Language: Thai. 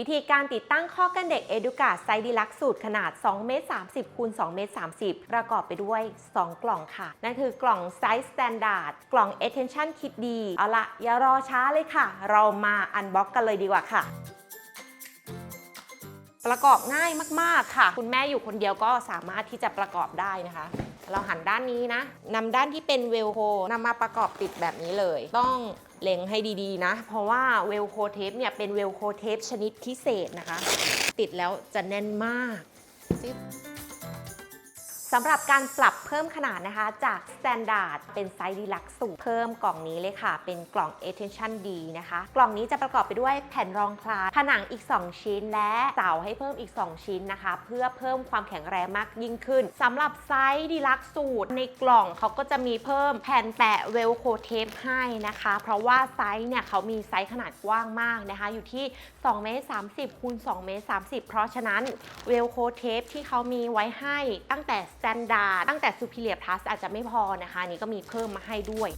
วิธีการติดตั้งข้อกันเด็ก e d u c a ไซดีลักสูตรขนาด 2 เมตร 30คูณ2เมตร 30 ประกอบไปด้วย 2 กล่องค่ะ นั่นคือกล่องไซส์ Standard กล่อง Attention Kit D เอาละอย่ารอช้าเลยค่ะ เรามาอันบ็อกกันเลยดีกว่าค่ะประกอบง่ายมาก ๆ ค่ะ คุณแม่อยู่คนเดียวก็สามารถที่จะประกอบได้นะคะ เราหันด้านนี้นะนำด้านที่เป็นเวลโคนำมาประกอบติดแบบนี้เลย ต้อง เล็งให้ดีๆนะ เพราะว่าเวลโคเทปเนี่ยเป็นเวลโคเทปชนิดพิเศษนะคะ ติดแล้วจะแน่นมากซิป สำหรับการปรับเพิ่มขนาดนะคะ จาก Standard เป็นไซส์ดีลักสูเพิ่มกล่องนี้เลยค่ะ เป็นกล่อง Attention D นะคะ กล่องนี้จะประกอบไปด้วยแผ่นรองคลาผนังอีก 2 ชิ้น และเสาให้เพิ่มอีก 2 ชิ้นนะคะ เพื่อเพิ่มความแข็งแรงมากยิ่งขึ้นสำหรับไซส์ดีลักสูตร ในกล่องเขาก็จะมีเพิ่มแผ่นแปะเวลโคเทปให้นะคะ เพราะว่าไซส์เนี่ยเขามีไซส์ขนาดกว้างมากนะคะ อยู่ที่2เมตร30คูณ2เมตร30 เพราะฉะนั้นเวลโคเทปที่เขามีไว้ให้ตั้งแต่ Standard ตั้งแต่ Superior Plus อาจจะไม่พอนะคะนนี้ก็มีเพิ่มมาให้ด้วย